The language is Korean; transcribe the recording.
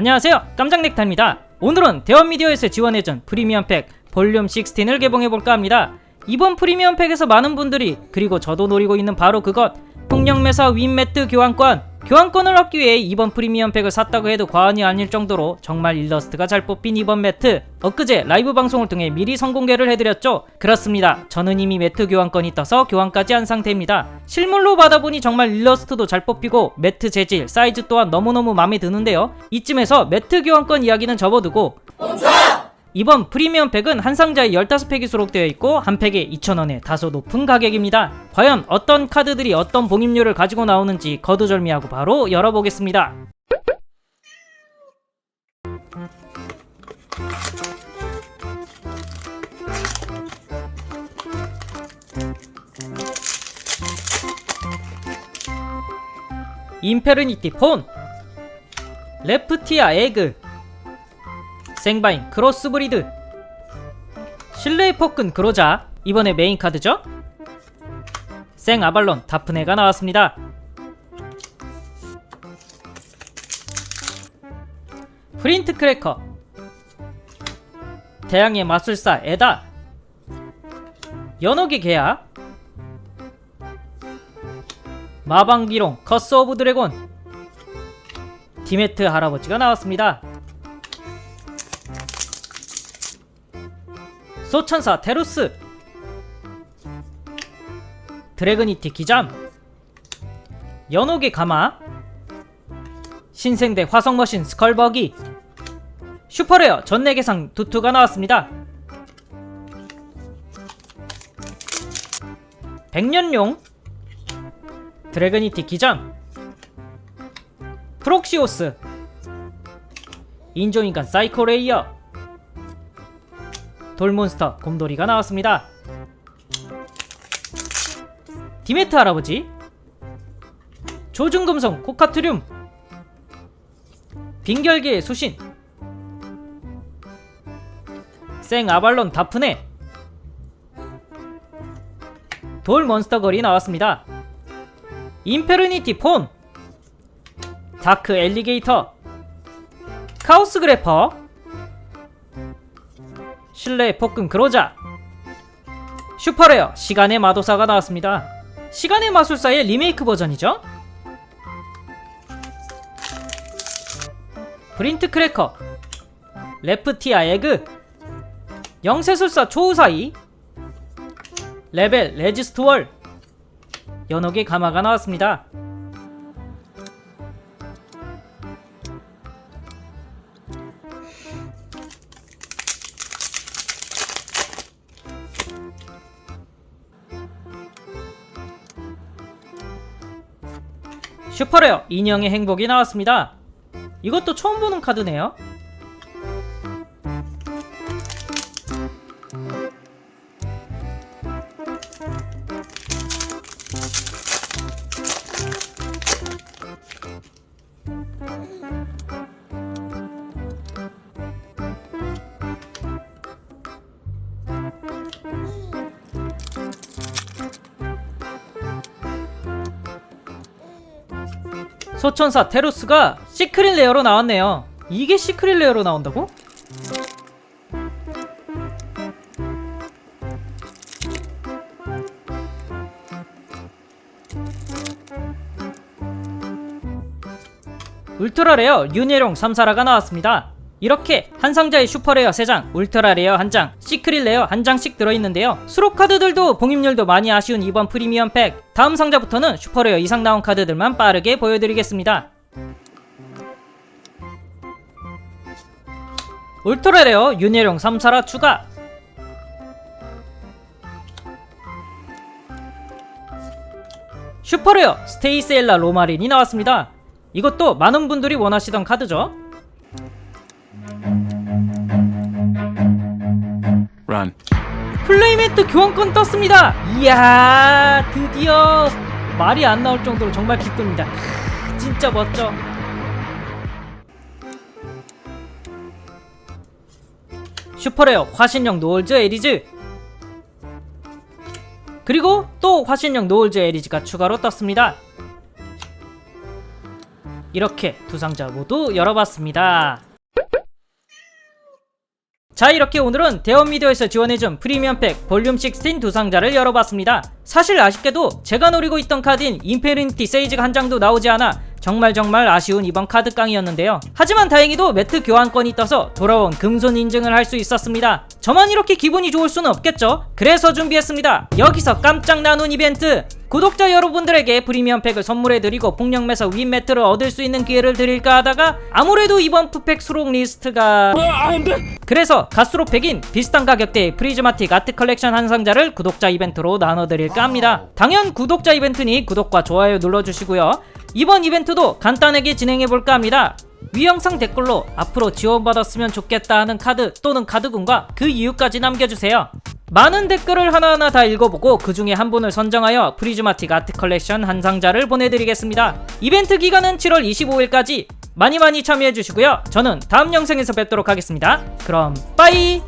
안녕하세요. 깜장넥타입니다. 오늘은 대원미디어에서 지원해준 프리미엄 팩 볼륨 16을 개봉해볼까 합니다. 이번 프리미엄 팩에서 많은 분들이 그리고 저도 노리고 있는 바로 그것. 풍력매사 윈매트 교환권 교환권을 얻기 위해 이번 프리미엄 팩을 샀다고 해도 과언이 아닐 정도로 정말 일러스트가 잘 뽑힌 이번 매트 엊그제 라이브 방송을 통해 미리 선공개를 해드렸죠. 그렇습니다. 저는 이미 매트 교환권이 떠서 교환까지 한 상태입니다. 실물로 받아보니 정말 일러스트도 잘 뽑히고 매트 재질 사이즈 또한 너무너무 마음에 드는데요. 이쯤에서 매트 교환권 이야기는 접어두고 이번 프리미엄 팩은 한 상자에 15팩이 수록되어 있고 한 팩에 2,000원에 다소 높은 가격입니다. 과연 어떤 카드들이 어떤 봉입률을 가지고 나오는지 거두절미하고 바로 열어보겠습니다. 인페르니티 폰 레프티아 에그 생바인 크로스브리드. 포큰 그로자 이번에 메인 카드죠? 생 아발론 다프네가 나왔습니다. 프린트 크래커. 태양의 마술사 에다. 연옥의 개야 마방비롱 커스 오브 드래곤 디메트 할아버지가 나왔습니다 소천사 테루스. 드래그니티 기잠. 연옥의 가마. 신생대 화성머신 스컬버기. 슈퍼레어 전내계상 두투가 나왔습니다. 백년용 드래그니티 기잠. 프록시오스. 인조인간 사이코레이어 돌몬스터 곰돌이가 나왔습니다. 디메트 할아버지 조중금성 코카트륨 빙결계의 수신 생 아발론 다프네 돌몬스터 걸이 나왔습니다. 인페르니티 폰 다크 엘리게이터 카오스 그래퍼 실내의 폭군 그로자 슈퍼레어 시간의 마도사가 나왔습니다. 시간의 마술사의 리메이크 버전이죠? 프린트 크래커 레프티아 에그 영세술사 초우사이 레벨 레지스트월 연옥의 가마가 나왔습니다 슈퍼레어 인형의 행복이 나왔습니다. 이것도 처음 보는 카드네요. 소천사 테루스가 시크릿 레어로 나왔네요. 이게 시크릿 레어로 나온다고? 울트라 레어 윤예룡 3사라가 나왔습니다. 이렇게 한 상자에 슈퍼레어 3장, 울트라 레어 1장, 시크릿 레어 1장씩 들어있는데요. 수록 카드들도 봉입률도 많이 아쉬운 이번 프리미엄 팩. 다음 상자부터는 슈퍼레어 이상 나온 카드들만 빠르게 보여드리겠습니다. 울트라 레어 윤예룡 3사라 추가. 슈퍼레어 스테이셀라 로마린이 나왔습니다. 이것도 많은 분들이 원하시던 카드죠. Run. 플레이매트 교환권 떴습니다. 이야 드디어 말이 안 나올 정도로 정말 기쁩니다. 크, 진짜 멋져. 슈퍼레어 화신형 노을즈 에리즈 그리고 또 화신형 노을즈 에리즈가 추가로 떴습니다. 이렇게 두 상자 모두 열어봤습니다. 자 이렇게 오늘은 대원미디어에서 지원해준 프리미엄팩 볼륨 16 두 상자를 열어봤습니다. 사실 아쉽게도 제가 노리고 있던 카드인 인페리니티 세이지가 한 장도 나오지 않아 정말 정말 아쉬운 이번 카드 깡이었는데요. 하지만 다행히도 매트 교환권이 떠서 돌아온 금손 인증을 할 수 있었습니다. 저만 이렇게 기분이 좋을 수는 없겠죠? 그래서 준비했습니다. 여기서 깜짝 나눈 이벤트! 구독자 여러분들에게 프리미엄 팩을 선물해드리고 폭력매서 윈 매트를 얻을 수 있는 기회를 드릴까 하다가 아무래도 이번 푸팩 수록 리스트가 그래서 가스록 팩인 비슷한 가격대의 프리즈마틱 아트 컬렉션 한 상자를 구독자 이벤트로 나눠드릴까 합니다. 당연 구독자 이벤트니 구독과 좋아요 눌러주시고요. 이번 이벤트도 간단하게 진행해볼까 합니다. 위 영상 댓글로 앞으로 지원받았으면 좋겠다 하는 카드 또는 카드군과 그 이유까지 남겨주세요. 많은 댓글을 하나하나 다 읽어보고 그 중에 한 분을 선정하여 프리즈마틱 아트 컬렉션 한 상자를 보내드리겠습니다. 이벤트 기간은 7월 25일까지 많이 많이 참여해주시고요. 저는 다음 영상에서 뵙도록 하겠습니다. 그럼 빠이!